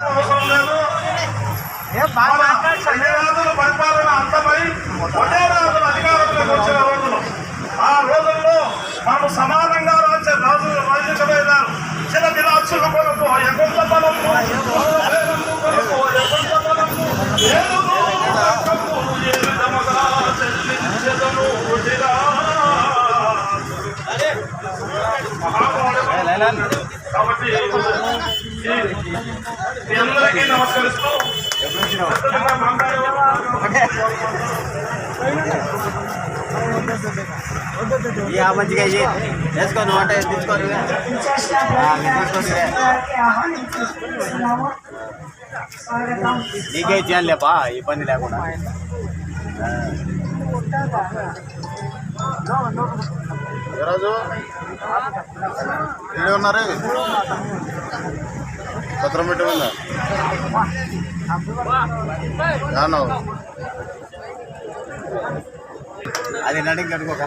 అవసరం పరిపాలన అంతమై ఒకే రాజుల అధికారంలోకి వచ్చిన రోజులు ఆ రోజుల్లో మనం సమానంగా రాజే రాజు రాజించలేదారు చిన్న విరాక్షుల కొరకు ఎగుంత బలము వేరము బలము ఏ విధముగా మహానుభావుడు. కాబట్టి ఈ- మీ అందరికీ నమస్కరిస్తూ ఇక మంచిగా ఇయ్యి. వేసుకో నువ్వు అంటే తీసుకోరు నీకే ఇచ్చేయాలి లేపా ఇబ్బంది లేకుండా ఈరోజు ఏడు ఉన్నారు. పత్రం పెట్టి ఉందా యానో అది నడికి కట్టుకోక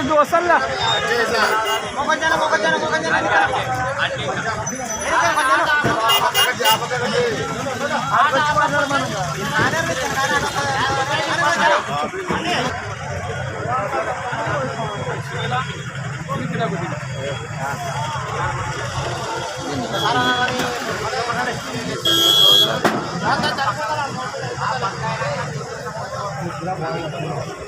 ಇದು ಹೊಸಲ್ಲ Gracias.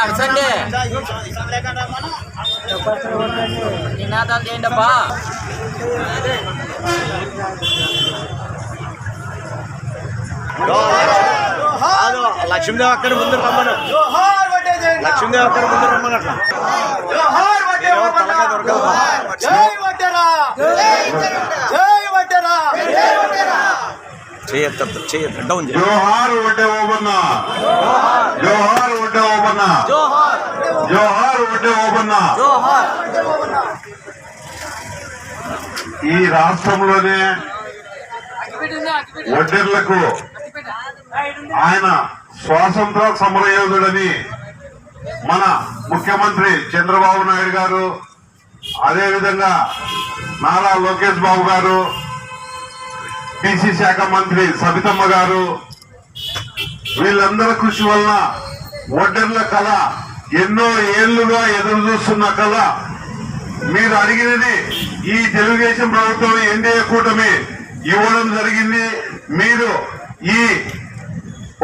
అడచండి నినాదాలు చేయండి అబ్బా లక్ష్మీదేవి అక్కడ ముందు రమ్మను. లక్ష్మీదేవి అక్కడ అట్లా తలకాయ దొరకదు డౌన్ జోహార్ ఓబన్న జోహార్ ఓబన్న జోహార్ ఓబన్న ఈ రాష్ట్రంలోనే ఒడ్డెర్లకు ఆయన స్వాతంత్ర సమరయోధుడని మన ముఖ్యమంత్రి చంద్రబాబు నాయుడు గారు అదేవిధంగా నారా లోకేష్ బాబు గారు బీసీ శాఖ మంత్రి సబితమ్మ గారు వీళ్ళందరి కృషి వలన ఒడ్డర్ల కళ ఎన్నో ఏళ్ళుగా ఎదురు చూస్తున్న కళ. మీరు అడిగినది ఈ తెలుగుదేశం ప్రభుత్వం ఎన్డీఏ కూటమి ఇవ్వడం జరిగింది. మీరు ఈ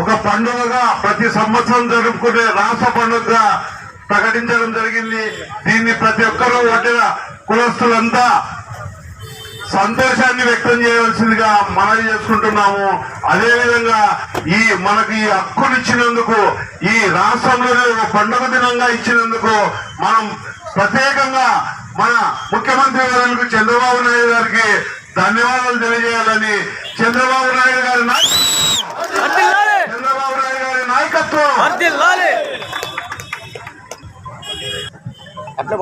ఒక పండుగగా ప్రతి సంవత్సరం జరుపుకునే రాష్ట్ర పండుగగా ప్రకటించడం జరిగింది. దీన్ని ప్రతి ఒక్కరూ వడ్డిన కులస్తులంతా సంతోషాన్ని వ్యక్తం చేయవలసిందిగా మనవి చేసుకుంటున్నాము. అదేవిధంగా ఈ మనకి ఈ హక్కునిచ్చినందుకు ఈ రాష్ట్రంలోనే ఒక పండుగ దినంగా ఇచ్చినందుకు మనం ప్రత్యేకంగా మన ముఖ్యమంత్రి వర్యులకు చంద్రబాబు నాయుడు గారికి ధన్యవాదాలు తెలియజేయాలని చంద్రబాబు నాయుడు గారి చంద్రబాబు నాయుడు గారి నాయకత్వం అట్లా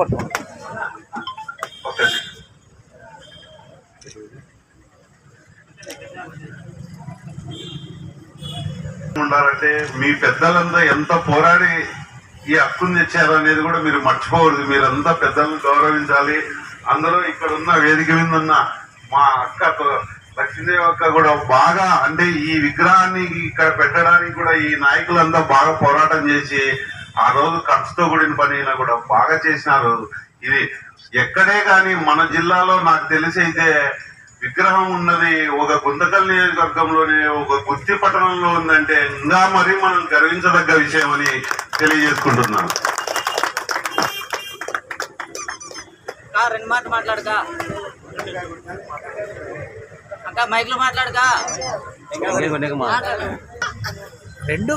ఉండాలంటే మీ పెద్దలంతా ఎంత పోరాడి ఈ హక్కును తెచ్చారు అనేది కూడా మీరు మర్చిపోకూడదు మీరంతా పెద్దలను గౌరవించాలి. అందరూ ఇక్కడ ఉన్న వేదిక మీద ఉన్న మా అక్క లక్ష్మీదేవి అక్క కూడా బాగా అంటే ఈ విగ్రహాన్ని ఇక్కడ పెట్టడానికి కూడా ఈ నాయకులంతా బాగా పోరాటం చేసి ఆ రోజు ఖర్చుతో కూడిన పని కూడా బాగా చేసినారు. ఇది ఎక్కడే కానీ మన జిల్లాలో నాకు తెలిసి అయితే విగ్రహం ఉన్నది ఒక గుంతకల్ నియోజకవర్గంలోనే ఒక గుత్తి పట్టణంలో ఉందంటే ఇంకా మరి మనం గర్వించదగ్గ విషయం అని తెలియజేసుకుంటున్నాను. రెండు మాట మాట్లాడక అక్క మైక్లో మాట్లాడక రెండు?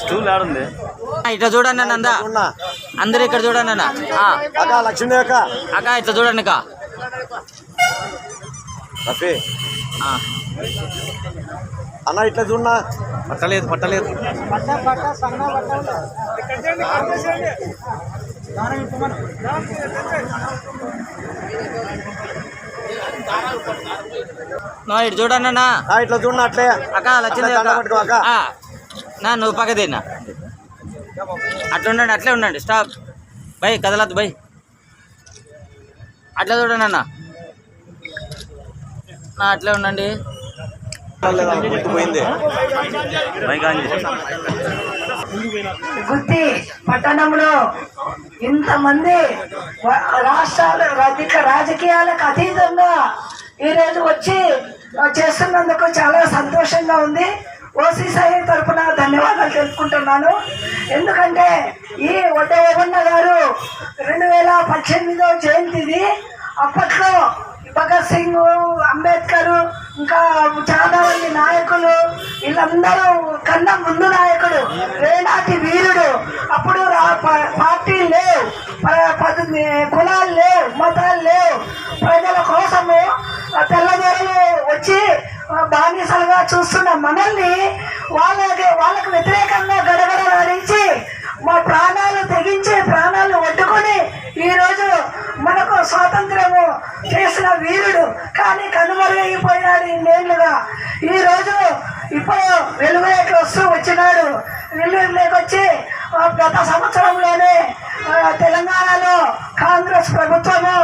స్టూల్ ఆడుంది ఇట్లా చూడండి నందా. అందరు ఇక్కడ చూడండి అన్న. అక్క లక్ష్మీ అక్క ఇట్లా చూడండి అక్క. రఫీ ఆ, అన్న ఇట్లా చూడన్నా పట్టలేదు పట్టలేదు. నా ఇటు చూడండి అన్న ఆ, ఇట్లా చూడన్నా అట్లే. అక్క అక్క. నా నువ్వు పక్క తిన్నా అట్లా ఉండండి అట్లే ఉండండి స్టాప్. By కదలద్దు by. అట్లా చూడండి అన్న నా అట్లే ఉండండి. గుత్తి పట్టణంలో ఇంతమంది రాష్ట్రాలు అధిక రాజకీయాలకు అతీతంగా ఈరోజు వచ్చి చేస్తున్నందుకు చాలా సంతోషంగా ఉంది. ఓసీ సాయి తరఫున ధన్యవాదాలు తెలుపుకుంటున్నాను. ఎందుకంటే ఈ వడ్డ ఓబన్న గారు రెండు వేల పద్దెనిమిదో జయంతిది. అప్పట్లో భగత్ సింగ్ అంబేద్కర్ ఇంకా చాలా మంది నాయకులు వీళ్ళందరూ కన్నా ముందు నాయకుడు వేనాటి వీరుడు. అప్పుడు రా- ప- లేవు కులాలు లేవు మతాలు లేవు. ప్రజల కోసము తెల్లదొరలు వచ్చి బానిసలుగా చూస్తున్న మనల్ని వాళ్ళకి వాళ్ళకి వ్యతిరేకంగా గడగడ నడించి మా ప్రాణాలు తెగించి ప్రాణాలు వడ్డుకొని ఈరోజు మనకు స్వాతంత్రము చేసిన వీరుడు కానీ కనుమరుగైపోయినాడు ఇన్నేళ్ళుగా ఈరోజు ఇప్పుడు వెలుగులోకి వస్తూ వచ్చినాడు. వెలుగులోకి వచ్చి గత సంవత్సరంలోనే తెలంగాణలో కాంగ్రెస్ ప్రభుత్వము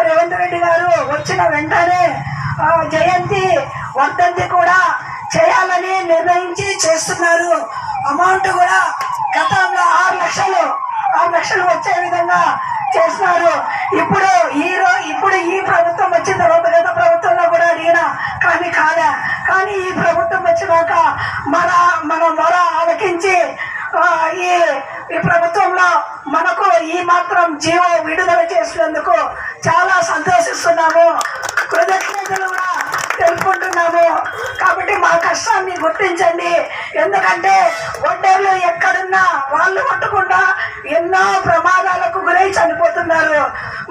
రేవంత్ రెడ్డి గారు వచ్చిన వెంటనే జయంతి వర్ధంతి కూడా చేయాలని నిర్ణయించి చేస్తున్నారు. అమౌంట్ కూడా గతంలో ఆరు లక్షలు ఆరు లక్షలు వచ్చే విధంగా చేస్తున్నారు. ఇప్పుడు ఈ ఇప్పుడు ఈ ప్రభుత్వం వచ్చిన తర్వాత గత ప్రభుత్వంలో కూడా అడిగిన కానీ కాలే. కానీ ఈ ప్రభుత్వం వచ్చినాక మన మన మొర ఆలకించి ఈ ఈ ప్రభుత్వంలో మనకు ఈ మాత్రం జీవో విడుదల చేసినందుకు చాలా సంతోషిస్తున్నాము. కష్టాన్ని గుర్తించండి ఎందుకంటే ఒడ్డేళ్ళు ఎక్కడున్నా వాళ్ళు కొట్టకుండా ఎన్నో ప్రమాదాలకు గురై చనిపోతున్నారు.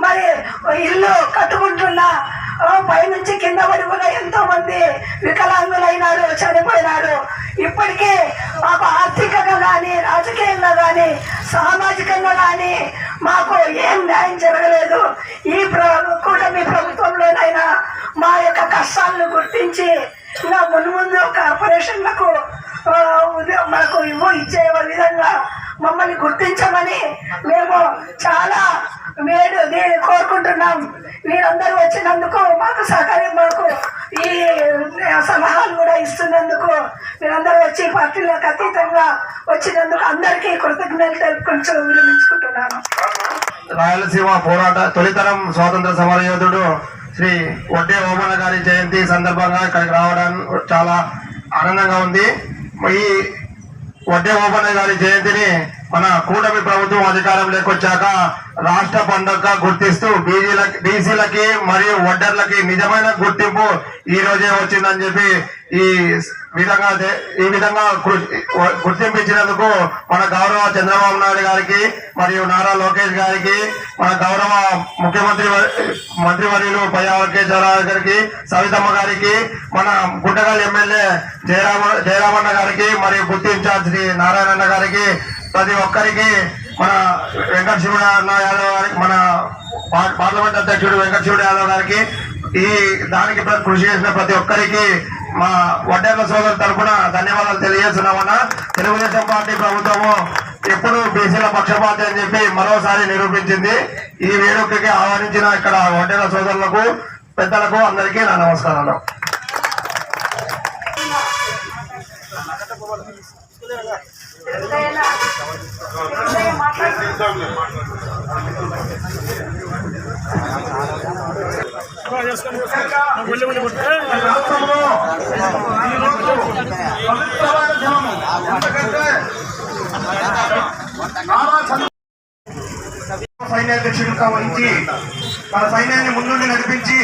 మరి ఇల్లు కట్టుకుంటున్నా పైనుంచి కింద పడి కూడా ఎంతో మంది వికలాంగులైనారు చనిపోయినారు. ఇప్పటికే మాకు ఆర్థికంగా కానీ రాజకీయంగా కానీ సామాజికంగా కానీ మాకు ఏం న్యాయం జరగలేదు. ఈ ప్ర కూటమి ప్రభుత్వంలోనైనా మా యొక్క కష్టాలను గుర్తించి ఇంకా ముందు ముందు కార్పొరేషన్లకు మనకు ఇవ్వ ఇచ్చే విధంగా మమ్మల్ని గుర్తించమని మేము చాలా మేలు దీన్ని కోరుకుంటున్నాం. మీరందరూ వచ్చినందుకు మాకు సహకారం మాకు ఈ సలహాలు కూడా ఇస్తున్నందుకు మీరందరూ వచ్చి పార్టీలకు అతీతంగా వచ్చినందుకు అందరికీ కృతజ్ఞతలు తెలుపుకుంటూ విరమించుకుంటున్నాను. రాయలసీమ పోరాట తొలితరం స్వాతంత్ర సమరయోధుడు శ్రీ వడ్డే ఓమన గారి జయంతి సందర్భంగా ఇక్కడికి రావడం చాలా ఆనందంగా ఉంది. ఈ వడ్డే ఓమన గారి జయంతిని మన కూటమి ప్రభుత్వం అధికారంలోకి వచ్చాక రాష్ట్ర పండుగగా గుర్తిస్తూ బీజీలకి బీసీలకి మరియు వడ్డర్లకి నిజమైన గుర్తింపు ఈ రోజే వచ్చిందని చెప్పి ఈ విధంగా ఈ విధంగా గుర్తింపు గుర్తింపించినందుకు మన గౌరవ చంద్రబాబు నాయుడు గారికి మరియు నారా లోకేష్ గారికి మన గౌరవ ముఖ్యమంత్రి మంత్రివర్యులు పయ్యా వెంకటేశ్వరరావు గారికి సవితమ్మ గారికి మన గుంటగల్ ఎమ్మెల్యే జయరామ జయరామన్న గారికి మరియు గుర్తు నారాయణ నారాయణన్న గారికి ప్రతి ఒక్కరికి మన వెంకట శివుడు అన్న యాదవ్ గారికి మన పార్లమెంట్ అధ్యక్షుడు వెంకట శివుడు యాదవ్ గారికి ఈ దానికి కృషి చేసిన ప్రతి ఒక్కరికి మా వడ్డేర్ల సోదరు తరఫున ధన్యవాదాలు తెలియజేస్తున్నామన్నా. తెలుగుదేశం పార్టీ ప్రభుత్వము ఎప్పుడు బీసీల పక్షపాతి అని చెప్పి మరోసారి నిరూపించింది. ఈ వేడుకకి ఆహ్వానించిన ఇక్కడ వడ్డేర్ల సోదరులకు పెద్దలకు అందరికీ నా నమస్కారాలు. సైన్యాధ్యక్షుడిగా వహించి మన సైన్యాన్ని ముందుండి నడిపించి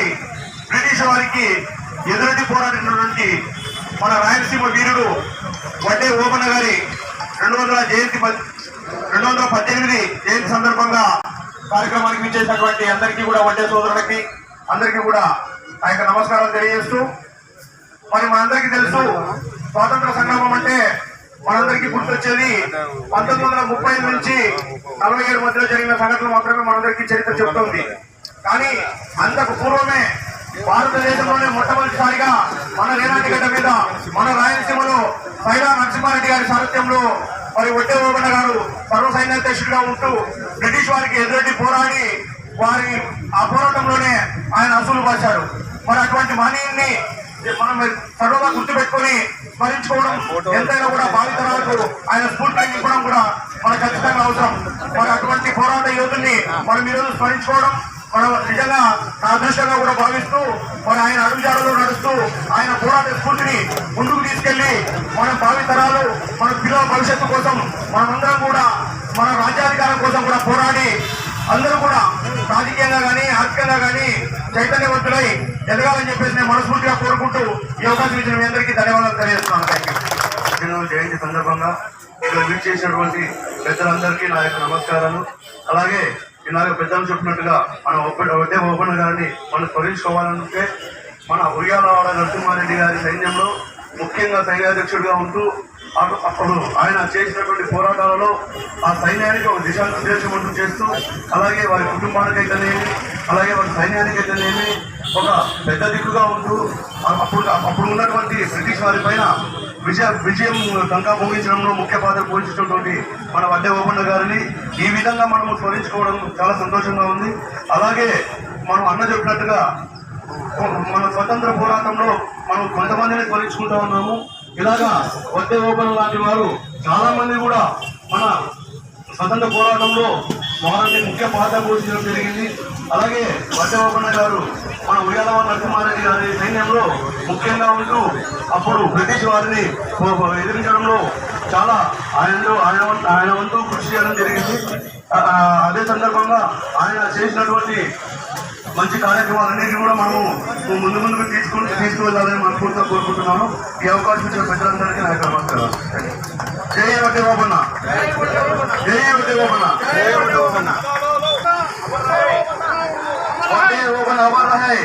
బ్రిటిష్ వారికి ఎదురటి పోరాడినటువంటి మన రాయలసీమ వీరుడు వడ్డే ఓపన్న గారి రెండు వందల జయంతి రెండు వందల పద్దెనిమిది జయంతి సందర్భంగా కార్యక్రమానికి విచ్చేసినటువంటి అందరికీ కూడా వడ్డే సోదరులకి అందరికీ కూడా ఆ యొక్క నమస్కారాలు తెలియజేస్తూ మరి మనందరికీ తెలుసు స్వాతంత్ర సంగ్రామం అంటే మనందరికీ గుర్తొచ్చేది పంతొమ్మిది వందల ముప్పై నుంచి నలభై ఏడు మధ్యలో జరిగిన సంఘటనలు మాత్రమే మనందరికీ చరిత్ర చెబుతోంది కానీ అంతకు పూర్వమే భారతదేశంలోనే మొట్టమొదటిసారిగా మన రేనాటి గడ్డ మీద మన రాయలసీమలో సైరా నరసింహారెడ్డి గారి సారథ్యంలో మరి ఒట్టే ఓబన్న గారు సర్వసైన్యాధ్యక్షుడిగా ఉంటూ బ్రిటిష్ వారికి ఎదురెడ్డి పోరాడి వారి ఆ పోరాటంలోనే ఆయన అసలు పాశారు మరి అటువంటి మహనీయుల్ని మనం సర్వగా గుర్తుపెట్టుకొని స్మరించుకోవడం ఎంతైనా కూడా భావితరాలకు ఆయన స్ఫూర్తిని ఇవ్వడం కూడా మనకు ఖచ్చితంగా అవసరం. మరి అటువంటి పోరాట యోధుల్ని మనం ఈరోజు స్మరించుకోవడం మనం నిజంగా నా అదృష్టంగా కూడా భావిస్తూ మరి ఆయన అడుగుజాడలో నడుస్తూ ఆయన పోరాట స్ఫూర్తిని ముందుకు తీసుకెళ్ళి మన భావితరాలు మన పిల్లల భవిష్యత్తు కోసం మనమందరం కూడా మన రాజ్యాధికారం కోసం కూడా పోరాడి అందరూ కూడా రాజకీయంగా కానీ ఆర్థికంగా కానీ చైతన్యవంతులై ఎదగాలని చెప్పేసి నేను మనస్ఫూర్తిగా కోరుకుంటూ ఈ అవకాశం ఇచ్చిన మీ అందరికీ ధన్యవాదాలు తెలియజేస్తున్నాను. నేను జయంతి సందర్భంగా ఇక్కడ వీట్ చేసినటువంటి పెద్దలందరికీ నా యొక్క నమస్కారాలు. అలాగే ఇలాగ పెద్దలు చెప్పినట్టుగా మన ఒప్పటి ఒకటే ఓపెన్ గారిని మనం స్మరించుకోవాలంటే మన ఉయ్యాలవాడ నరసింహారెడ్డి గారి సైన్యంలో ముఖ్యంగా సైన్యాధ్యక్షుడిగా ఉంటూ అటు- అప్పుడు ఆయన చేసినటువంటి పోరాటాలలో ఆ సైన్యానికి ఒక దిశానిర్దేశం అంటూ చేస్తూ అలాగే వారి కుటుంబానికైతేనేమి అలాగే వారి సైన్యానికైతేనేమి ఒక పెద్ద దిక్కుగా ఉంటూ అప్పుడు అప్పుడు ఉన్నటువంటి బ్రిటిష్ వారి పైన విజయ విజయం గంగా భోగించడంలో ముఖ్య పాత్ర పోషించినటువంటి మన వడ్డే ఓపన్న గారిని. ఈ విధంగా మనము స్మరించుకోవడం చాలా సంతోషంగా ఉంది. అలాగే మనం అన్న చెప్పినట్టుగా మన స్వతంత్ర పోరాటంలో మనం కొంతమందిని స్మరించుకుంటా ఉన్నాము. ఇలాగా వడ్డే ఓపెన్ లాంటి వారు చాలామంది కూడా మన స్వతంత్ర పోరాటంలో వారిని ముఖ్య పాత్ర పోషించడం జరిగింది. అలాగే వడ్డే గారు మన ఉయ్యాలవ నరసింహారెడ్డి గారి సైన్యంలో ముఖ్యంగా ఉంటూ అప్పుడు బ్రిటిష్ వారిని ఎదిరించడంలో చాలా ఆయనలో ఆయన ఆయన వంతు కృషి చేయడం జరిగింది. అదే సందర్భంగా ఆయన చేసినటువంటి మంచి కార్యక్రమాలన్నింటినీ కూడా మనము ముందు ముందుకు తీసుకుని తీసుకువెళ్ళాలని మనస్ఫూర్తిగా కోరుకుంటున్నాను. ఈ అవకాశం ఇచ్చిన పెద్దలందరికీ నా యొక్క నమస్కారం జై వడ్డే బాబన్న జై వడ్డే బాబన్న వడ్డే బాబన్న అమర్ రహై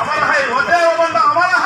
అమర్ రహై వడ్డే బాబన్న అమర్ రహై